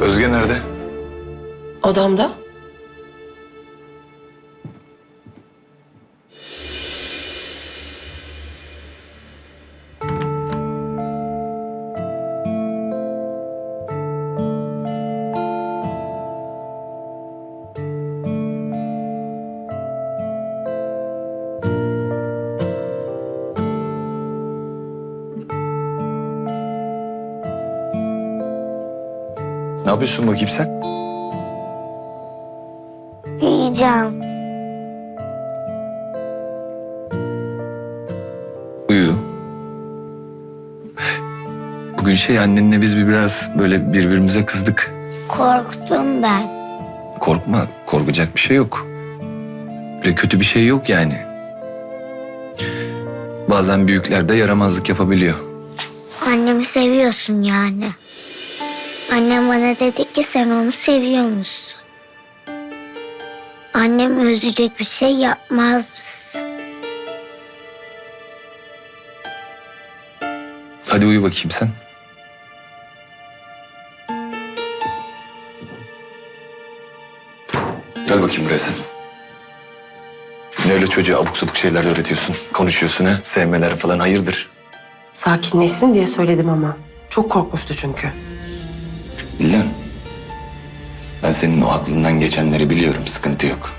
Özge nerede? Odamda. Yapıyorsun bakayım sen? Yiyeceğim. Uyu. Bugün şey annenle biz bir biraz böyle birbirimize kızdık. Korktum ben. Korkma, korkacak bir şey yok. Öyle kötü bir şey yok yani. Bazen büyükler de yaramazlık yapabiliyor. Annemi seviyorsun yani. Annem bana dedi ki sen onu seviyormuşsun. Annem üzecek bir şey yapmaz mısın? Hadi uyu bakayım sen. Gel bakayım buraya sen. Ne öyle çocuğa abuk sabuk şeyler öğretiyorsun? Konuşuyorsun ha? Sevmeler falan hayırdır? Sakinleşsin diye söyledim ama. Çok korkmuştu çünkü. Senin o aklından geçenleri biliyorum. Sıkıntı yok.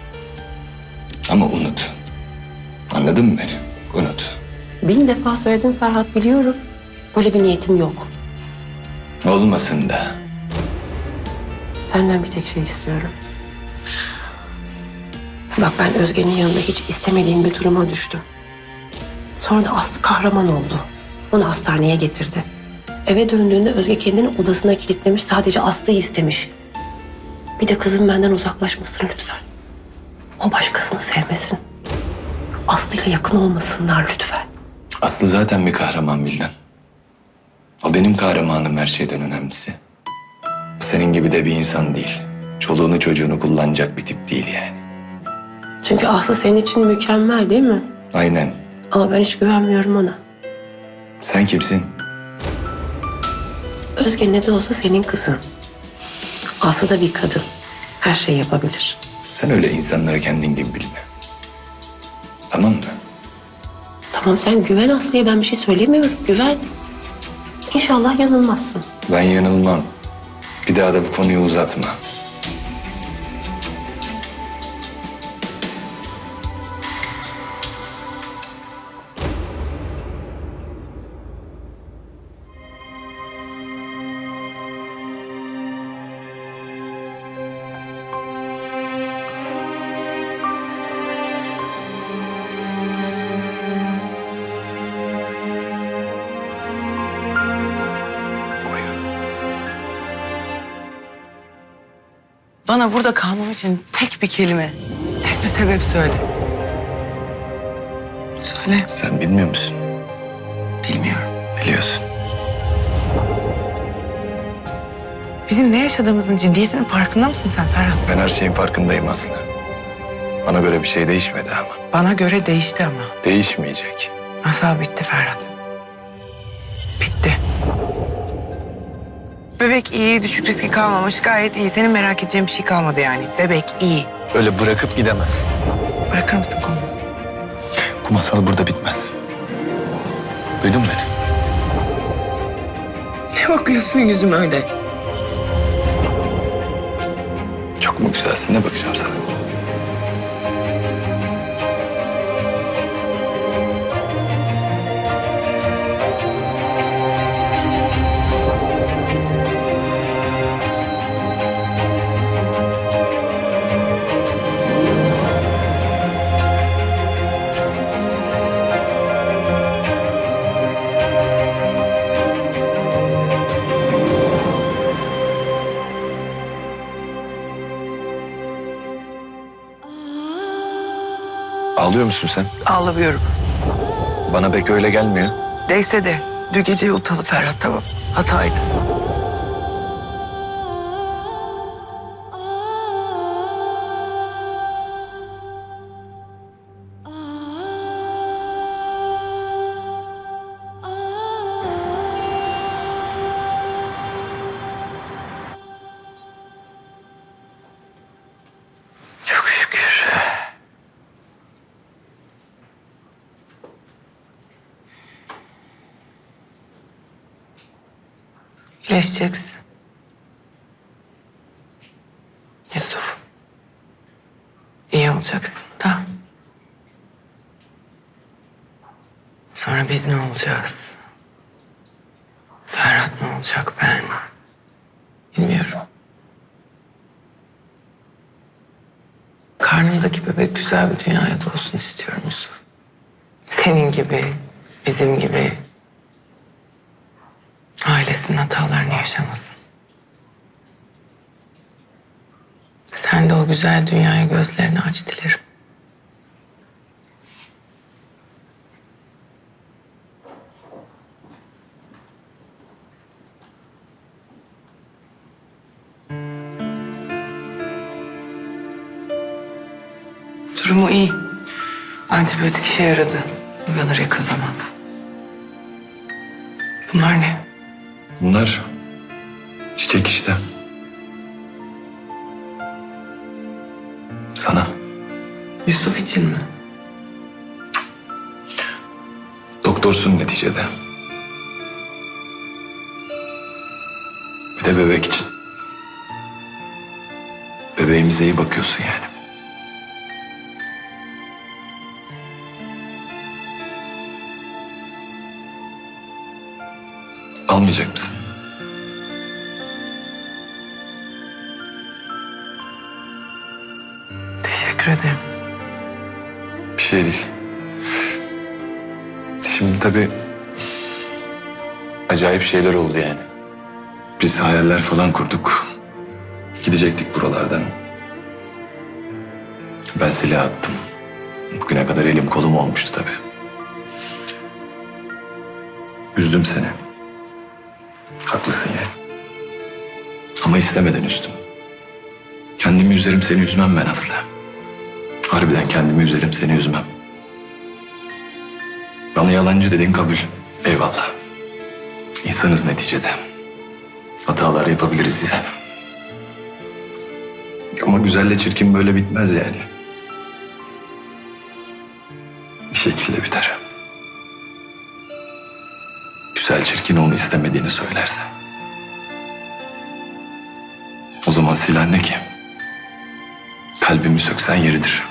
Ama unut. Anladın mı beni? Unut. Bin defa söyledim Ferhat biliyorum. Böyle bir niyetim yok. Olmasın da. Senden bir tek şey istiyorum. Bak ben Özge'nin yanında hiç istemediğim bir duruma düştüm. Sonra da Aslı kahraman oldu. Onu hastaneye getirdi. Eve döndüğünde Özge kendini odasına kilitlemiş. Sadece Aslı'yı istemiş. Bir de kızım benden uzaklaşmasın lütfen. O başkasını sevmesin. Aslı'yla yakın olmasınlar lütfen. Aslı zaten bir kahraman Bildan. O benim kahramanım her şeyden önemlisi. O senin gibi de bir insan değil. Çoluğunu çocuğunu kullanacak bir tip değil yani. Çünkü Aslı senin için mükemmel değil mi? Aynen. Ama ben hiç güvenmiyorum ona. Sen kimsin? Özge ne de olsa senin kızın. Aslı da bir kadın. Her şeyi yapabilir. Sen öyle insanları kendin gibi bilme. Tamam mı? Tamam sen güven Aslı'ya ben bir şey söylemiyorum. Güven. İnşallah yanılmazsın. Ben yanılmam. Bir daha da bu konuyu uzatma. Bana burada kalmam için tek bir kelime, tek bir sebep söyle. Söyle. Sen bilmiyor musun? Bilmiyorum. Biliyorsun. Bizim ne yaşadığımızın ciddiyetinin farkında mısın sen Ferhat? Ben her şeyin farkındayım Aslı. Bana göre bir şey değişmedi ama. Bana göre değişti ama. Değişmeyecek. Masal bitti Ferhat. Bebek iyi, düşük riski kalmamış, gayet iyi. Senin merak edeceğin bir şey kalmadı yani. Bebek iyi. Öyle bırakıp gidemezsin. Bırakır mısın konuyu? Bu masal burada bitmez. Duydun mu beni? Ne bakıyorsun yüzüme öyle? Çok mu güzelsin? Ne bakacağım sana? Ağlıyor musun sen? Ağlamıyorum. Bana pek öyle gelmiyor. Değse de dün gece yutalı Ferhat tamam. Hataydı. İyileşeceksin. Yusuf. İyi olacaksın da. Sonra biz ne olacağız? Ferhat ne olacak ben? Bilmiyorum. Karnımdaki bebek güzel bir dünyaya doğsun istiyorum Yusuf. Senin gibi, bizim gibi. Yaşamasın. Sen de o güzel dünyaya gözlerini aç dilerim. Durumu iyi. Antibiyotik işe yaradı. Uyanır yakın zamanda. Bunlar ne? Bunlar çiçek işte. Sana. Yusuf için mi? Doktorsun neticede. Bir de bebek için. Bebeğimize iyi bakıyorsun yani. Almayacak mısın? Teşekkür. Bir şey değil. Şimdi tabii acayip şeyler oldu yani. Biz hayaller falan kurduk. Gidecektik buralardan. Ben silah attım. Bugüne kadar elim kolum olmuştu tabii. Üzdüm seni. Haklısın yani. Ama istemeden üzdüm. Kendimi üzerim seni üzmem ben asla. Harbiden kendimi üzerim seni üzmem. Bana yalancı dedin kabul. Eyvallah. İnsanız neticede. Hatalar yapabiliriz yani. Ama güzelle çirkin böyle bitmez yani. Bir şekilde biter. Güzel çirkin onu istemediğini söylerse. O zaman silah ne ki? Kalbimi söksen yeridir.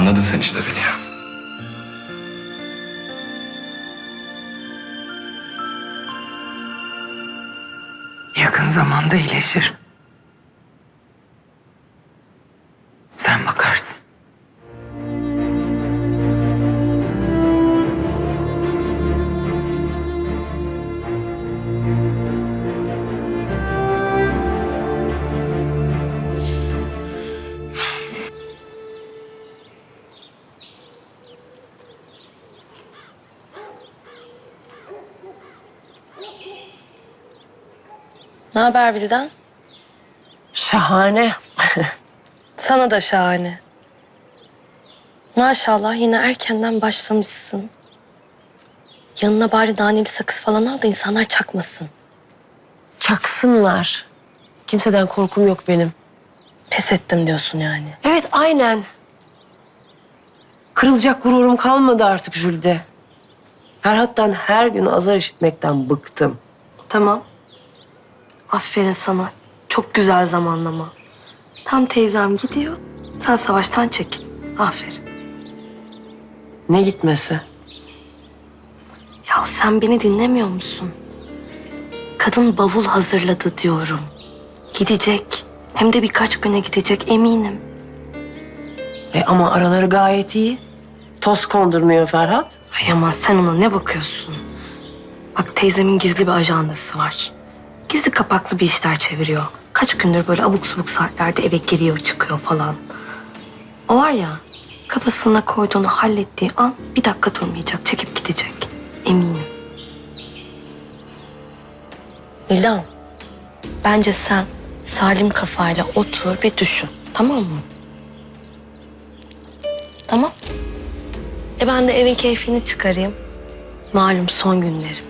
Anladın sen işte beni ya. Yakın zamanda iyileşir. Ne haber Vildan? Şahane. Sana da şahane. Maşallah yine erkenden başlamışsın. Yanına bari naneli sakız falan al da insanlar çakmasın. Çaksınlar. Kimseden korkum yok benim. Pes ettim diyorsun yani. Evet aynen. Kırılacak gururum kalmadı artık Jülde. Ferhat'tan her gün azar işitmekten bıktım. Tamam. Aferin sana. Çok güzel zamanlama. Tam teyzem gidiyor. Sen savaştan çekil. Aferin. Ne gitmesi? Ya sen beni dinlemiyor musun? Kadın bavul hazırladı diyorum. Gidecek. Hem de birkaç güne gidecek eminim. E ama araları gayet iyi. Toz kondurmuyor Ferhat. Ay ama sen ona ne bakıyorsun? Bak teyzemin gizli bir ajandası var. Gizli kapaklı bir işler çeviriyor. Kaç gündür böyle abuk subuk saatlerde eve giriyor çıkıyor falan. O var ya kafasına koyduğunu hallettiği an bir dakika durmayacak. Çekip gidecek. Eminim. Milan, bence sen salim kafayla otur ve düşün. Tamam mı? Tamam. E ben de evin keyfini çıkarayım. Malum son günlerim.